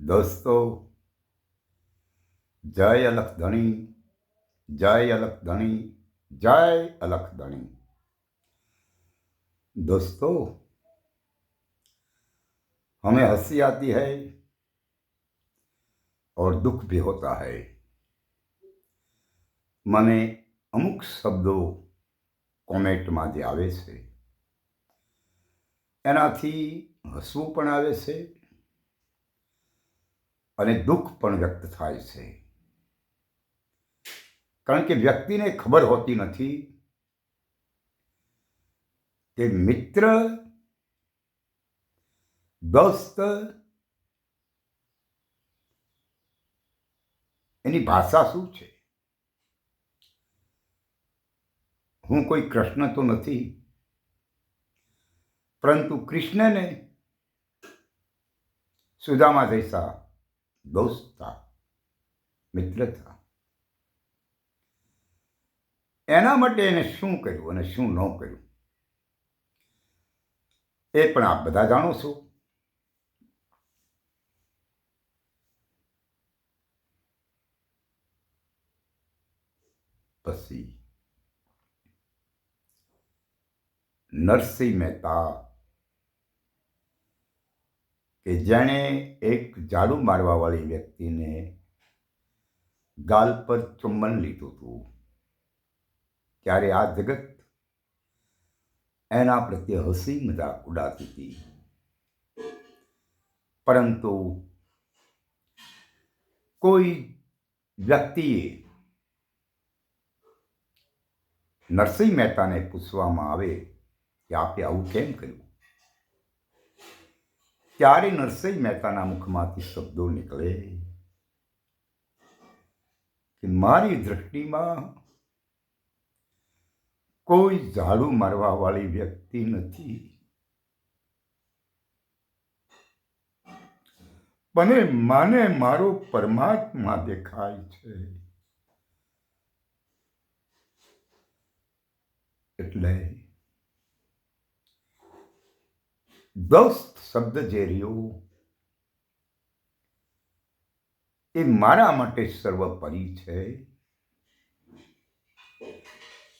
દોસ્તો જય અલખ ધણી જય અલખ ધણી જય અલખ ધણી दोस्तों हमें हंसी आती है और दुख भी होता है મને અમુક શબ્દો કોમેન્ટમાં જે આવે છે એનાથી હસવું પણ આવે છે અને દુઃખ પણ વ્યક્ત થાય છે. કારણ કે વ્યક્તિને ખબર હોતી નથી કે મિત્ર, દોસ્ત એની ભાષા શું છે? હું કોઈ કૃષ્ણ તો નથી, પરંતુ કૃષ્ણને સુદામા જૈસા દોસ્ત, મિત્રતા. એના માટે એને શું કર્યું અને શું ન કર્યું એ પણ આપ બધા જાણો છો. પછી નરસિંહ મહેતા કે જેણે એક ઝાડુ મારવાવાળી વ્યક્તિને ગાલ પર ચુંબન લીધું હતું. ત્યારે આ જગત એના પ્રત્યે હસી મજાક ઉડાતી હતી. પરંતુ કોઈ વ્યક્તિએ નરસિંહ મહેતાને પૂછવામાં આવે કે આપે આવું કેમ કર્યું? ત્યારે નરસિંહ મહેતાના મુખમાંથી શબ્દો નીકળે કે મારી દૃષ્ટિમાં કોઈ ઝાડુ મારવા વાળી વ્યક્તિ નથી મને માને મારો પરમાત્મા દેખાય છે એટલે દોસ્ત શબ્દ જે રહ્યો, એ મારા માટે સર્વોપરી છે.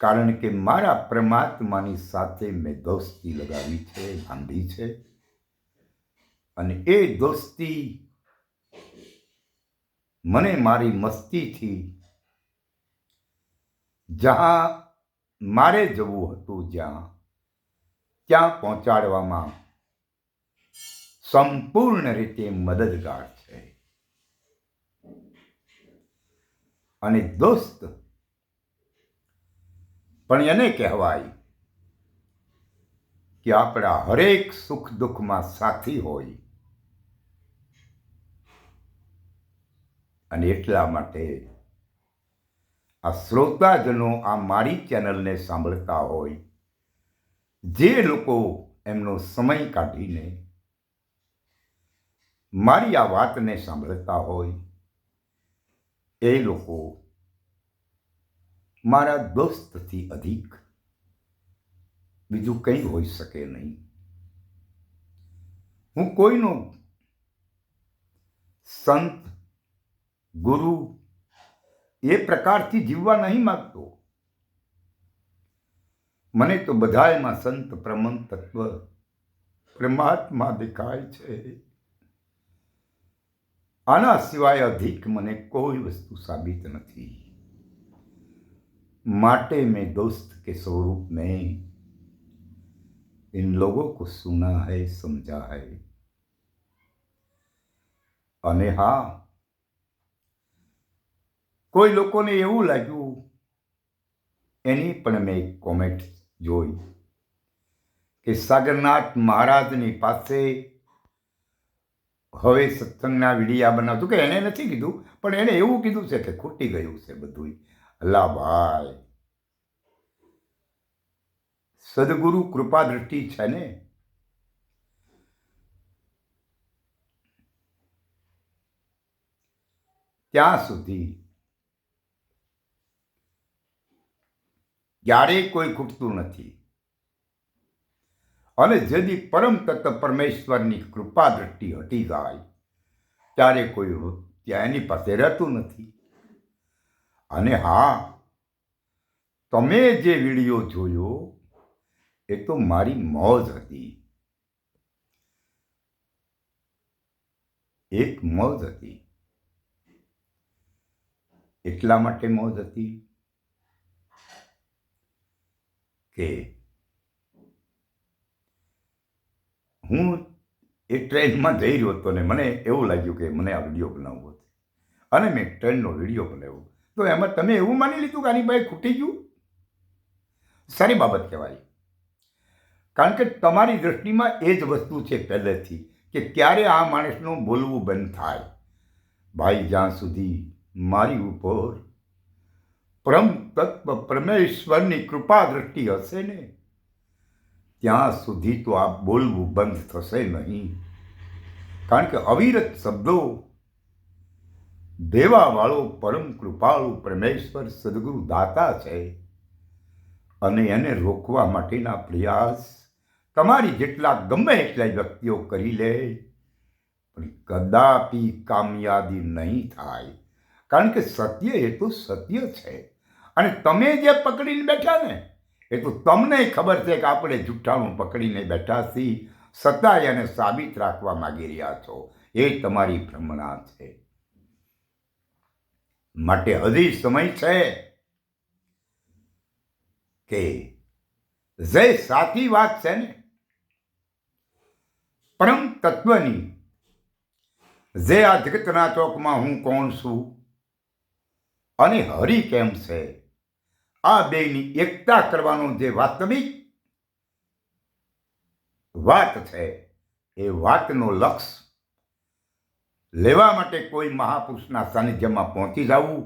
કારણ કે મારા પરમાત્માની સાથે મેં દોસ્તી લગાવી છે, બાંધી છે. અને એ દોસ્તી મને મારી મસ્તીથી જ્યાં મારે જવું હતું જ્યાં, ત્યાં પહોંચાડવામાં સંપૂર્ણ રીતે મદદગાર છે. અને દોસ્ત, પણ એને કહેવાય કે આપણા હરેક સુખ દુઃખમાં સાથી હોય. અને એટલા માટે આ શ્રોતાજનો આ મારી ચેનલને સાંભળતા હોય, જે લોકો એમનો સમય કાઢીને મારી આ વાતને સાંભળતા હોય એ લોકો મારા દોસ્તથી અધિક બીજું કંઈ હોઈ શકે નહીં. હું કોઈનો સંત, ગુરુ એ પ્રકારથી જીવવા નહીં માગતો. મને તો બધાયમાં સંત પ્રમન તત્વ, પરમાત્મા દેખાય છે. આના સિવાય અધિક મને કોઈ વસ્તુ સાબિત નથી माटे में दोस्त के स्वरूप में इन लोगों को सुना है समझा है અને હા કોઈ લોકોને એવું લાગ્યું એની પણ મેં એક કોમેન્ટ જોઈ કે સાગરનાથ મહારાજની પાસે હવે સત્સંગના વિડીયા બનાવતું કે એને નથી કીધું, પણ એણે એવું કીધું છે કે ખૂટી ગયું છે બધું અલ્લા ભાઈ. સદગુરુ કૃપા દ્રષ્ટિ છે ને? ત્યાં સુધી. ક્યારેય કોઈ ખૂટતું નથી. અને જેથી પરમ તત્વ પરમેશ્વરની કૃપા દ્રષ્ટિ હટી જાય, ત્યારે કોઈ ત્યાં એની પાસે રહેતું નથી. અને હા, તમે જે વીડિયો જોયો, એ તો મારી મોજ હતી. એક મોજ હતી. એટલા માટે મોજ હતી કે હું એ ટ્રેનમાં જઈ રહ્યો હતો ને મને એવું લાગ્યું કે મને આ વીડિયો બનાવવો છે. અને મેં ટ્રેનનો વીડિયો બનાવ્યો. તો એમાં તમે એવું માની લીધું કે આની ભાઈ ખૂટી ગયું? સારી બાબત કહેવાય. કારણ કે તમારી દૃષ્ટિમાં એ જ વસ્તુ છે પહેલેથી કે ક્યારે આ માણસનું બોલવું બંધ થાય. ભાઈ, જ્યાં સુધી મારી ઉપર પરમ તત્વ પરમેશ્વરની કૃપા દૃષ્ટિ હશે ને ત્યાં સુધી તો આ બોલવું બંધ થશે નહીં. કારણ કે અવિરત શબ્દો દેવાવાળો પરમ કૃપાળુ પરમેશ્વર સદગુરુ દાતા છે અને એને રોકવા માટેના પ્રયાસ તમારી જેટલા ગમે એટલા વ્યક્તિઓ કરી લે, પણ કદાપી કામયાબી નહીં થાય. કારણ કે સત્ય એ તો સત્ય છે. અને તમે જે પકડીને બેઠા ને એ તો તમને ખબર છે કે આપણે જુઠ્ઠાણું પકડીને બેઠા છીએ, સતાય અને સાબિત રાખવા માંગી રહ્યા છો. એ તમારી ભ્રમણા છે. માટે હજી સમય છે કે જે સાચી વાત છે ને, પરમ તત્વની, જે આ જગતના ચોકમાં હું કોણ છું અને હરિ કેમ છે? આ બેની એકતા કરવાનો જે વાસ્તવિક વાત છે, એ વાતનો લક્ષ લેવા માટે કોઈ મહાપુરુષના સાનિધ્યમાં પહોંચી જવું.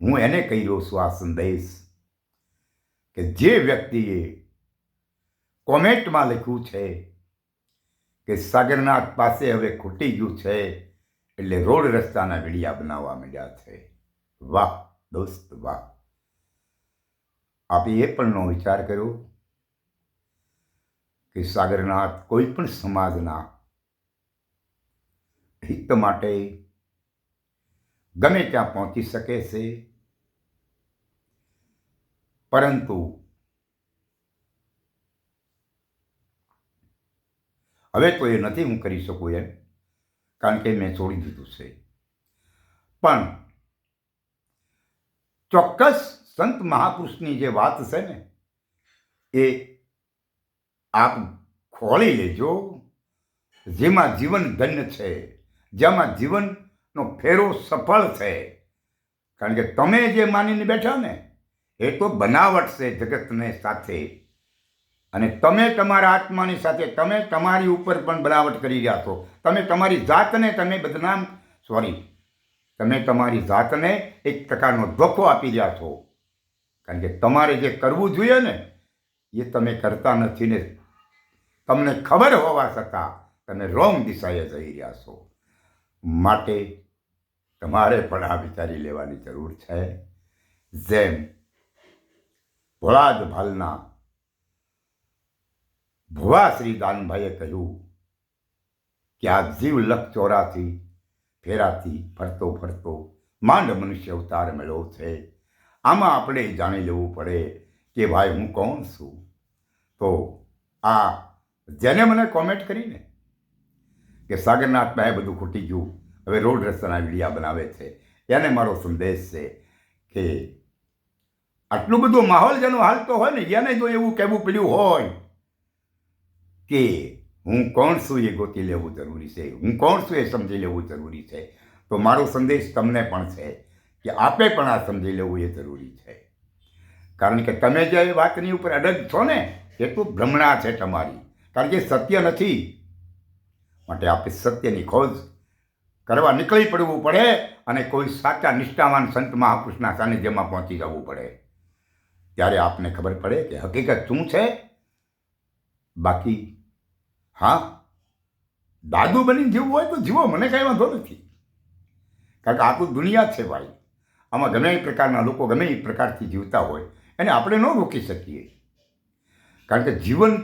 હું એને કહી રહ્યો છું આ સંદેશ કે જે વ્યક્તિએ કોમેન્ટમાં લખ્યું છે કે સાગરનાથ પાસે હવે ખૂટી ગયું છે એટલે રોડ રસ્તાના વિડીયા બનાવવા માંડ્યા છે. વાહ! દોસ્ત વાહ આપે એ પણ નો વિચાર કર્યો કે સાગરનાથ કોઈ પણ સમાજના હિત માટે ગમે ત્યાં પહોંચી શકે છે. પરંતુ હવે તો એ નથી હું કરી શકું એમ, કારણ કે મેં છોડી દીધું છે. પણ ચોક્કસ સંત મહાપુરુષની જે વાત છે ને, એ આપ ખોલી લેજો. જેમાં જીવન ધન્ય છે, જેમાં જીવનનો ફેરો સફળ છે. કારણ કે તમે જે માનીને બેઠા ને, એ તો બનાવટ છે જગતને સાથે. અને તમે તમારા આત્માની સાથે, તમે તમારી ઉપર પણ બનાવટ કરી રહ્યા છો. તમે તમારી જાતને તમે બદનામ સોરી તમે તમારી જાતને એક પ્રકારનો ધોખો આપી રહ્યા છો. કારણ કે તમારે જે કરવું જોઈએ ને, એ તમે કરતા નથી ને. તમને ખબર હોવા છતાં તમે રોંગ દિશાએ જઈ રહ્યા છો. માટે તમારે પણ આ વિચારી લેવાની જરૂર છે. જેમ ભોળાજ ભાલના ભુવા શ્રી દાનભાઈએ કહ્યું કે આ જીવ લખ ચોરાથી ફેરાથી ફરતો ફરતો માંડ મનુષ્ય અવતાર મળ્યો છે આમાં આપણે જાણી લેવું પડે કે ભાઈ હું કોણ છું? તો આ જેને મને કોમેન્ટ કરીને કે સાગરનાથમાં એ બધું ખૂટી ગયું, હવે રોડ રસ્તાના વિડીયા બનાવે છે. એને મારો સંદેશ છે કે આટલું બધું માહોલ જેનો હાલતો હોય ને, એને જો એવું કહેવું પડ્યું હોય કે હું કોણ છું એ ગોતી લેવું જરૂરી છે? હું કોણ છું એ સમજી લેવું જરૂરી છે? તો મારો સંદેશ તમને પણ છે કે આપે પણ આ સમજી લેવું એ જરૂરી છે. કારણ કે તમે જે વાતની ઉપર અડગ છો ને, એટલું ભ્રમણા છે તમારી. કારણ કે સત્ય નથી. માટે આપણે સત્યની ખોજ કરવા નીકળી પડવું પડે અને કોઈ સાચા નિષ્ઠાવાન સંત મહાપુરુષના સાનિધ્યમાં પહોંચી જવું પડે. ત્યારે આપને ખબર પડે કે હકીકત શું છે? બાકી હા. દાદુ બની જીવવું હોય તો જીવો, મને કાંઈ વાંધો નથી. કારણ કે આખું દુનિયા છે ભાઈ. આમાં ગમે એ પ્રકારના લોકો ગમે એ પ્રકારથી જીવતા હોય, એને આપણે ન રોકી શકીએ. કારણ કે જીવન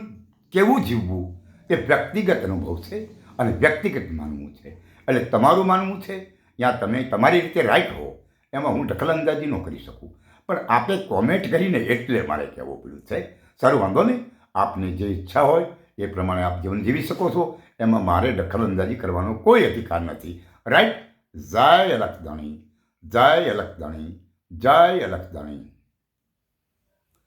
કેવું જીવવું? એ વ્યક્તિગત અનુભવ છે અને વ્યક્તિગત માનવું છે. એટલે તમારું માનવું છે, યા તમે તમારી રીતે રાઈટ હો, એમાં હું ઢકલંદાજી ન કરી શકું. પણ આપે કોમેન્ટ કરીને એટલે મારે કહેવું પડ્યું છે. સારું, વાંધો નહીં. આપની જે ઈચ્છા હોય એ પ્રમાણે આપ જીવન જીવી શકો છો. એમાં મારે દખલઅંદાજી કરવાનો કોઈ અધિકાર નથી. રાઈટ જય અલખદાણી જય અલખદાણી જય અલખદાણી